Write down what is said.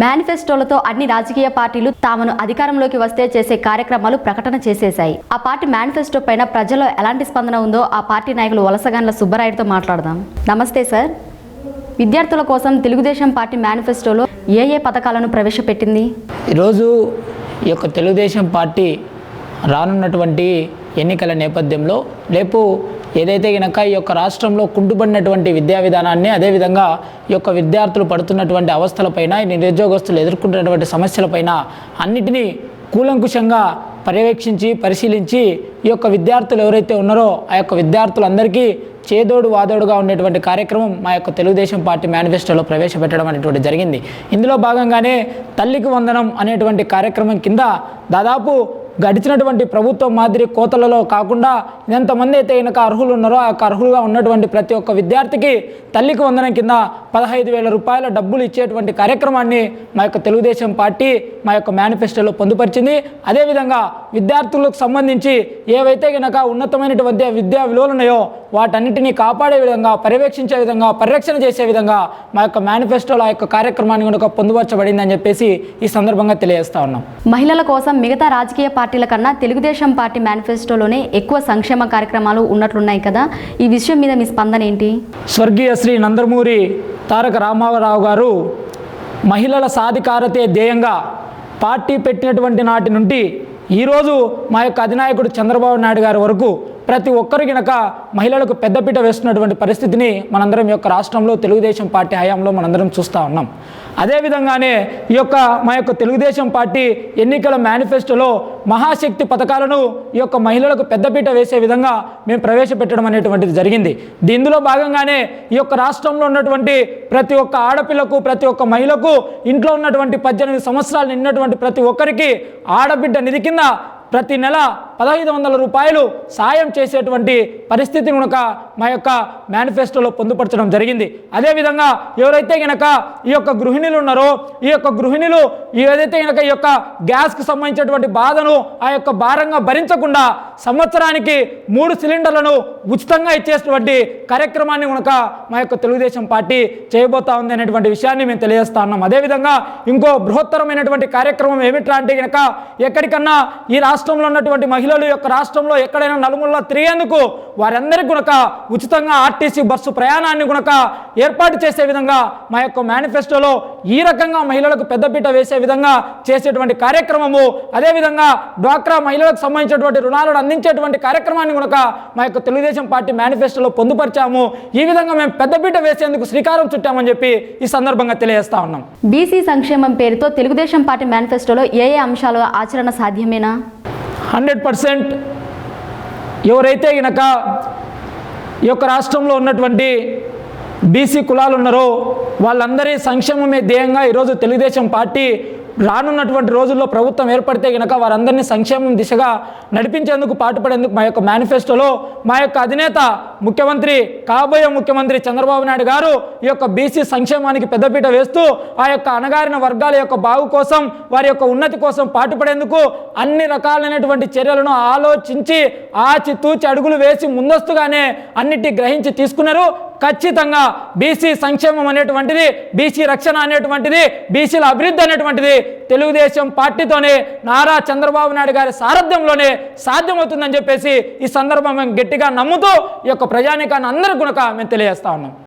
మేనిఫెస్టోలతో అన్ని రాజకీయ పార్టీలు తామను అధికారంలోకి వస్తే చేసే కార్యక్రమాలు ప్రకటన చేసేశాయి. ఆ పార్టీ మేనిఫెస్టో పైన ప్రజల్లో ఎలాంటి స్పందన ఉందో ఆ పార్టీ నాయకులు వలసగాన్ల సుబ్బరాయుడితో మాట్లాడదాం. నమస్తే సార్. విద్యార్థుల కోసం తెలుగుదేశం పార్టీ మేనిఫెస్టోలో ఏ ఏ పథకాలను ప్రవేశపెట్టింది? ఈరోజు ఈ యొక్క తెలుగుదేశం పార్టీ రానున్నటువంటి ఎన్నికల నేపథ్యంలో రేపు ఏదైతే గనక ఈ యొక్క రాష్ట్రంలో కుండుబడినటువంటి విద్యా విధానాన్ని అదేవిధంగా ఈ యొక్క విద్యార్థులు పడుతున్నటువంటి అవస్థలపైన నిరుద్యోగస్తులు ఎదుర్కొంటున్నటువంటి సమస్యలపైన అన్నిటినీ కూలంకుషంగా పర్యవేక్షించి పరిశీలించి ఈ యొక్క విద్యార్థులు ఎవరైతే ఉన్నారో ఆ యొక్క విద్యార్థులందరికీ చేదోడు వాదోడుగా ఉండేటువంటి కార్యక్రమం మా యొక్క తెలుగుదేశం పార్టీ మేనిఫెస్టోలో ప్రవేశపెట్టడం అనేటువంటి జరిగింది. ఇందులో భాగంగానే తల్లికి వందనం అనేటువంటి కార్యక్రమం కింద దాదాపు గడిచినటువంటి ప్రభుత్వం మాదిరి కోతలలో కాకుండా ఎంతమంది అయితే ఈయనకు అర్హులు ఉన్నారో ఆ అర్హులుగా ఉన్నటువంటి ప్రతి ఒక్క విద్యార్థికి తల్లికి వందనం కింద పదహైదు వేల రూపాయల డబ్బులు ఇచ్చేటువంటి కార్యక్రమాన్ని మా యొక్క తెలుగుదేశం పార్టీ మా యొక్క మేనిఫెస్టోలో పొందుపరిచింది. అదేవిధంగా విద్యార్థులకు సంబంధించి ఏవైతే కనుక ఉన్నతమైనటువంటి విద్యా విలువలు ఉన్నాయో వాటన్నిటినీ కాపాడే విధంగా పర్యవేక్షించే విధంగా పరిరక్షణ చేసే విధంగా మా యొక్క మేనిఫెస్టోలో ఆ యొక్క కార్యక్రమాన్ని కనుక పొందుపరచబడిందని చెప్పేసి ఈ సందర్భంగా తెలియజేస్తా ఉన్నాం. మహిళల కోసం మిగతా రాజకీయ పార్టీల కన్నా తెలుగుదేశం పార్టీ మేనిఫెస్టోలోనే ఎక్కువ సంక్షేమ కార్యక్రమాలు ఉన్నట్లున్నాయి కదా. ఈ విషయం మీద మీ స్పందన ఏంటి? స్వర్గీయ శ్రీ నందమూరి తారక రామారావు గారు మహిళల సాధికారతే ధ్యేయంగా పార్టీ పెట్టినటువంటి నాటి నుండి ఈరోజు మా యొక్క అధినాయకుడు చంద్రబాబు నాయుడు గారి వరకు ప్రతి ఒక్కరు గనక మహిళలకు పెద్దపీట వేస్తున్నటువంటి పరిస్థితిని మనందరం ఈ యొక్క రాష్ట్రంలో తెలుగుదేశం పార్టీ హయాంలో మనందరం చూస్తూ ఉన్నాం. అదేవిధంగానే ఈ యొక్క మా యొక్క తెలుగుదేశం పార్టీ ఎన్నికల మేనిఫెస్టోలో మహాశక్తి పథకాలను ఈ యొక్క మహిళలకు పెద్దపీట వేసే విధంగా మేము ప్రవేశపెట్టడం అనేటువంటిది జరిగింది. దీనిలో భాగంగానే ఈ యొక్క రాష్ట్రంలో ఉన్నటువంటి ప్రతి ఒక్క ఆడపిల్లకు ప్రతి ఒక్క మహిళకు ఇంట్లో ఉన్నటువంటి పద్దెనిమిది సంవత్సరాలు నిన్నటువంటి ప్రతి ఒక్కరికి ఆడబిడ్డ నిధి కింద ప్రతి నెల పదహైదు వందల రూపాయలు సాయం చేసేటువంటి పరిస్థితిని కనుక మా యొక్క మేనిఫెస్టోలో పొందుపరచడం జరిగింది. అదేవిధంగా ఎవరైతే కనుక ఈ యొక్క గృహిణులు ఉన్నారో ఈ యొక్క గృహిణులు ఏదైతే కనుక ఈ యొక్క గ్యాస్కి సంబంధించినటువంటి బాధను ఆ యొక్క భారంగా భరించకుండా సంవత్సరానికి మూడు సిలిండర్లను ఉచితంగా ఇచ్చేటువంటి కార్యక్రమాన్ని కనుక మా యొక్క తెలుగుదేశం పార్టీ చేయబోతా ఉంది అనేటువంటి విషయాన్ని మేము తెలియజేస్తా ఉన్నాం. అదేవిధంగా ఇంకో బృహత్తరమైనటువంటి కార్యక్రమం ఏమిట్రా అంటే కనుక ఎక్కడికన్నా ఈ రాష్ట్రంలో ఉన్నటువంటి మహిళలు యొక్క రాష్ట్రంలో ఎక్కడైనా నలుగురులో తిరిగేందుకు వారందరికీ గునక ఉచితంగా ఆర్టీసీ బస్సు ప్రయాణాన్ని గునక ఏర్పాటు చేసే విధంగా మా యొక్క మేనిఫెస్టోలో ఈ రకంగా మహిళలకు పెద్దపీట వేసే విధంగా చేసేటువంటి కార్యక్రమము అదేవిధంగా డ్వాక్రా మహిళలకు సంబంధించినటువంటి రుణాలను అందించేటువంటి కార్యక్రమాన్ని గునక మా యొక్క తెలుగుదేశం పార్టీ మేనిఫెస్టోలో పొందుపరిచాము. ఈ విధంగా మేము పెద్దపీట వేసేందుకు శ్రీకారం చుట్టామని చెప్పి ఈ సందర్భంగా తెలియజేస్తా ఉన్నాం. బీసీ సంక్షేమం పేరుతో తెలుగుదేశం పార్టీ మేనిఫెస్టోలో ఏ ఏ అంశాలు ఆచరణ సాధ్యమేనా? హండ్రెడ్ పర్సెంట్ ఎవరైతే గనక ఈ యొక్క రాష్ట్రంలో ఉన్నటువంటి బీసీ కులాలు ఉన్నారో వాళ్ళందరి సంక్షేమమే ధ్యేయంగా ఈరోజు తెలుగుదేశం పార్టీ రానున్నటువంటి రోజుల్లో ప్రభుత్వం ఏర్పడితే గనక వారందరినీ సంక్షేమం దిశగా నడిపించేందుకు పాటుపడేందుకు మా యొక్క మేనిఫెస్టోలో మా యొక్క అధినేత ముఖ్యమంత్రి కాబోయే ముఖ్యమంత్రి చంద్రబాబు నాయుడు గారు ఈ యొక్క బీసీ సంక్షేమానికి పెద్దపీట వేస్తూ ఆ యొక్క అణగారిన వర్గాల యొక్క బాగు కోసం వారి యొక్క ఉన్నతి కోసం పాటుపడేందుకు అన్ని రకాలైనటువంటి చర్యలను ఆలోచించి ఆచితూచి అడుగులు వేసి ముందస్తుగానే అన్నిటి గ్రహించి తీసుకున్నారు. ఖచ్చితంగా బీసీ సంక్షేమం అనేటువంటిది బీసీ రక్షణ అనేటువంటిది బీసీల అభివృద్ధి అనేటువంటిది తెలుగుదేశం పార్టీతోనే నారా చంద్రబాబు నాయుడు గారి సారథ్యంలోనే సాధ్యమవుతుందని చెప్పేసి ఈ సందర్భం మేము గట్టిగా నమ్ముతూ ఈ యొక్క ప్రజానికాన్ని అందరి గుణక మేము తెలియజేస్తా ఉన్నాం.